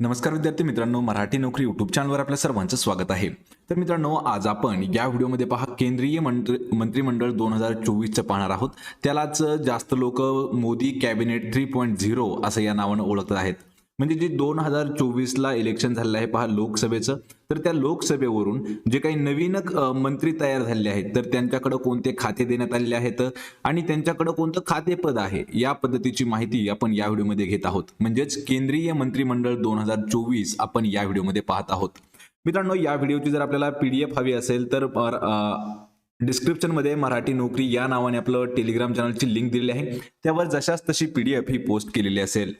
नमस्कार विद्यार्थी मित्रांनो मराठी नोकरी युट्यूब चॅनलवर आपल्या सर्वांचं स्वागत आहे. तर मित्रांनो आज आपण या व्हिडिओमध्ये पहा केंद्रीय मंत्री मंत्रिमंडळ दोन हजार चोवीसचं पाहणार आहोत. त्यालाच जास्त लोक Modi cabinet three point zero असं या नावानं ओळखत आहेत म्हणजे जे दोन हजार चोवीसला इलेक्शन झालेलं आहे पहा लोकसभेचं. तर त्या लोकसभेवरून जे काही नवीन मंत्री तयार झालेले आहेत तर त्यांच्याकडे कोणते खाते देण्यात आलेले आहेत आणि त्यांच्याकडे कोणतं खातेपद आहे या पद्धतीची माहिती आपण या व्हिडिओमध्ये घेत आहोत. म्हणजेच केंद्रीय मंत्रिमंडळ दोन हजार चोवीस आपण या व्हिडिओमध्ये पाहत आहोत. मित्रांनो या व्हिडिओची जर आपल्याला पीडीएफ हवी असेल तर डिस्क्रिप्शनमध्ये मराठी नोकरी या नावाने आपलं टेलिग्राम चॅनलची लिंक दिलेली आहे. त्यावर जशाच तशी पीडीएफ ही पोस्ट केलेली असेल.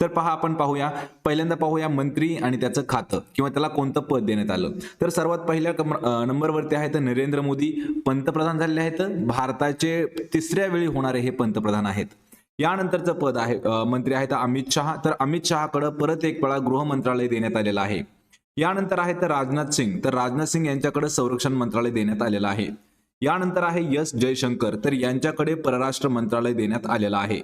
तर पहा आपण पाहूया. पहिल्यांदा पाहूया मंत्री आणि त्याचं खातं किंवा त्याला कोणतं पद देण्यात आलं. तर सर्वात पहिल्या नंबरवरती आहे नंबरवरती आहेत नरेंद्र मोदी. पंतप्रधान झालेले आहेत. भारताचे तिसऱ्या वेळी होणारे हे पंतप्रधान आहेत. यानंतरचं पद आहे मंत्री आहेत अमित शहा. तर अमित शहाकडे परत एक वेळा गृह मंत्रालय देण्यात आलेलं आहे. यानंतर आहे तर राजनाथ सिंग. तर राजनाथ सिंग यांच्याकडे संरक्षण मंत्रालय देण्यात आलेलं आहे. यानंतर आहे यस जयशंकर. तर यांच्याकडे परराष्ट्र मंत्रालय देण्यात आलेलं आहे.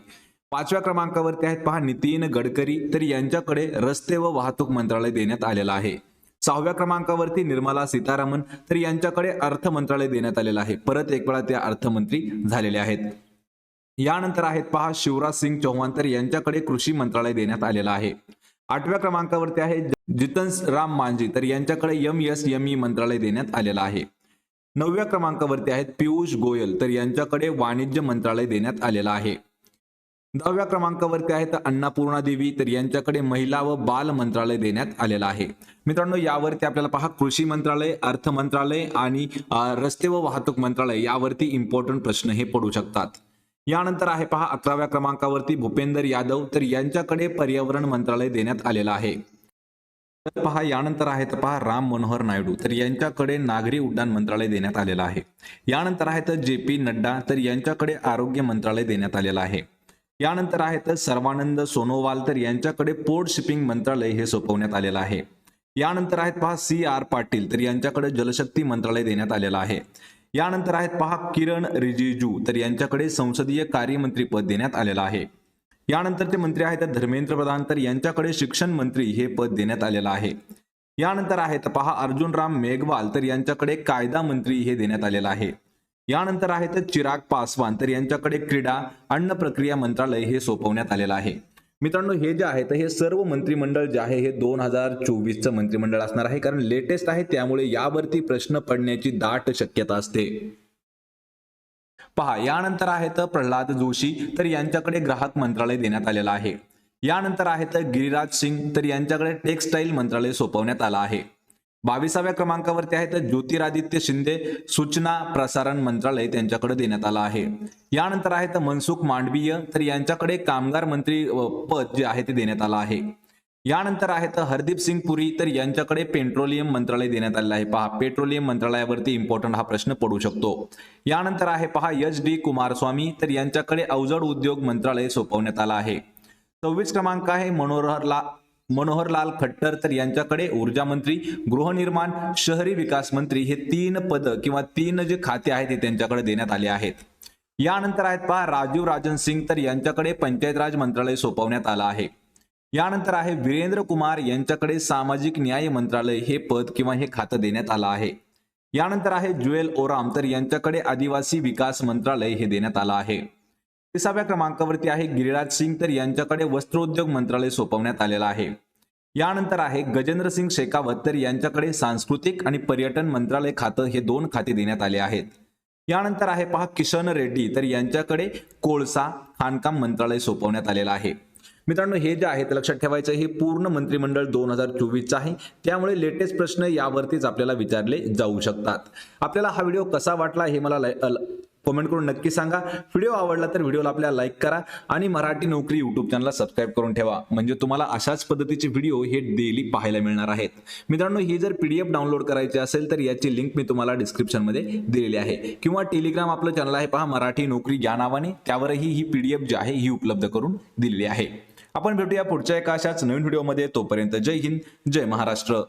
पाचव्या क्रमांकावरती आहेत पहा नितीन गडकरी. तर यांच्याकडे रस्ते व वाहतूक मंत्रालय देण्यात आलेलं आहे. सहाव्या क्रमांकावरती निर्मला सीतारामन. तर यांच्याकडे अर्थ मंत्रालय देण्यात आलेलं आहे. परत एक वेळा त्या अर्थमंत्री झालेले आहेत. यानंतर आहेत पहा शिवराज सिंग चौहान. तर यांच्याकडे कृषी मंत्रालय देण्यात आलेलं आहे. आठव्या क्रमांकावरती आहे जितन राम मांझी. तर यांच्याकडे एम एस एम ई मंत्रालय देण्यात आलेलं आहे. नवव्या क्रमांकावरती आहेत पियुष गोयल. तर यांच्याकडे वाणिज्य मंत्रालय देण्यात आलेलं आहे. दहाव्या क्रमांकावरती आहेत अन्नापूर्णा देवी. तर यांच्याकडे महिला व बाल मंत्रालय देण्यात आलेलं आहे. मित्रांनो यावरती आपल्याला पहा कृषी मंत्रालय अर्थ मंत्रालय आणि रस्ते व वाहतूक मंत्रालय यावरती इम्पॉर्टंट प्रश्न हे पडू शकतात. यानंतर आहे पहा अकराव्या क्रमांकावरती भूपेंदर यादव. तर यांच्याकडे पर्यावरण मंत्रालय देण्यात आलेलं आहे. तर पहा यानंतर आहे तर पहा राम मनोहर नायडू. तर यांच्याकडे नागरी उड्डाण मंत्रालय देण्यात आलेलं आहे. यानंतर आहेत जे पी नड्डा. तर यांच्याकडे आरोग्य मंत्रालय देण्यात आलेलं आहे. यानंतर आहेत सर्वानंद सोनोवाल तर यांच्याकडे पोर्ट शिपिंग मंत्रालय हे सोपवण्यात आलेलं आहे. यानंतर आहेत पहा सी आर पाटील तर यांच्याकडे जलशक्ती मंत्रालय देण्यात आलेलं आहे. यानंतर आहेत पहा किरण रिजिजू तर यांच्याकडे संसदीय कार्यमंत्री पद देण्यात आलेलं आहे. यानंतर ते मंत्री आहेत धर्मेंद्र प्रधान तर यांच्याकडे शिक्षण मंत्री हे पद देण्यात आलेलं आहे. यानंतर आहेत पहा अर्जुन राम मेघवाल तर यांच्याकडे कायदा मंत्री हे देण्यात आलेलं आहे. यानंतर आहेत चिराग पासवान. तर यांच्याकडे क्रीडा अन्न प्रक्रिया मंत्रालय हे सोपवण्यात आलेलं आहे. मित्रांनो हे जे आहे तर हे सर्व मंत्रिमंडळ जे आहे हे दोन हजार चोवीसचं मंत्रिमंडळ असणार आहे. कारण लेटेस्ट आहे त्यामुळे यावरती प्रश्न पडण्याची दाट शक्यता असते. पहा यानंतर आहेत प्रल्हाद जोशी तर यांच्याकडे ग्राहक मंत्रालय देण्यात आलेलं आहे. यानंतर आहेत गिरिराज सिंग तर यांच्याकडे टेक्सटाईल मंत्रालय सोपवण्यात आलं आहे. बावीसाव्या क्रमांकावरती आहेत ज्योतिरादित्य शिंदे सूचना प्रसारण मंत्रालय त्यांच्याकडे देण्यात आलं आहे. यानंतर आहेत मनसुख मांडवीय तर यांच्याकडे कामगार मंत्री पद जे आहे ते देण्यात आलं आहे. यानंतर आहेत हरदीप सिंग पुरी तर यांच्याकडे पेट्रोलियम मंत्रालय देण्यात आलेलं आहे. पहा पेट्रोलियम मंत्रालयावरती इम्पॉर्टंट हा प्रश्न पडू शकतो. यानंतर आहे पहा एच डी कुमारस्वामी तर यांच्याकडे अवजड उद्योग मंत्रालय सोपवण्यात आलं आहे. सव्वीस क्रमांक आहे मनोहरला मनोहरलाल खट्टर तर यांच्याकडे ऊर्जा मंत्री गृहनिर्माण शहरी विकास मंत्री हे तीन पद किंवा तीन जे खाते आहेत ते त्यांच्याकडे देण्यात आले आहेत. यानंतर आहेत पहा राजीव राजन सिंग तर यांच्याकडे पंचायत राज मंत्रालय सोपवण्यात आलं आहे. यानंतर आहे वीरेंद्र कुमार यांच्याकडे सामाजिक न्याय मंत्रालय हे पद किंवा हे खातं देण्यात आलं आहे. यानंतर आहे जुएल ओराम तर यांच्याकडे आदिवासी विकास मंत्रालय हे देण्यात आलं आहे. तिसाव्या क्रमांकावरती आहे गिरिराज सिंग तर यांच्याकडे वस्त्रोद्योग मंत्रालय सोपवण्यात आलेलं आहे. यानंतर आहे गजेंद्र सिंग शेखावत तर यांच्याकडे सांस्कृतिक आणि पर्यटन मंत्रालय खातं हे दोन खाते देण्यात आले आहेत. यानंतर आहे पहा किशन रेड्डी तर यांच्याकडे कोळसा खाणकाम मंत्रालय सोपवण्यात आलेलं आहे. मित्रांनो हे जे आहे ते लक्षात ठेवायचं हे पूर्ण मंत्रिमंडळ दोन हजार चोवीसचं आहे. त्यामुळे लेटेस्ट प्रश्न यावरतीच आपल्याला विचारले जाऊ शकतात. आपल्याला हा व्हिडिओ कसा वाटला हे मला अल- कमेंट करून नक्की सांगा. व्हिडिओ आवडला तर व्हिडिओला आपल्या लाईक करा आणि मराठी नोकरी युट्यूब चॅनलला सबस्क्राईब करून ठेवा. म्हणजे तुम्हाला अशाच पद्धतीचे व्हिडिओ हे डेली पाहायला मिळणार आहेत. मित्रांनो ही जर पीडीएफ डाउनलोड करायची असेल तर याची लिंक मी तुम्हाला डिस्क्रिप्शनमध्ये दिलेली आहे. किंवा टेलिग्राम आपलं चॅनल आहे पहा मराठी नोकरी या नावाने त्यावरही ही पीडीएफ जी आहे ही उपलब्ध करून दिलेली आहे. आपण भेटूया पुढच्या एका अशाच नवीन व्हिडिओमध्ये. तोपर्यंत जय हिंद जय महाराष्ट्र.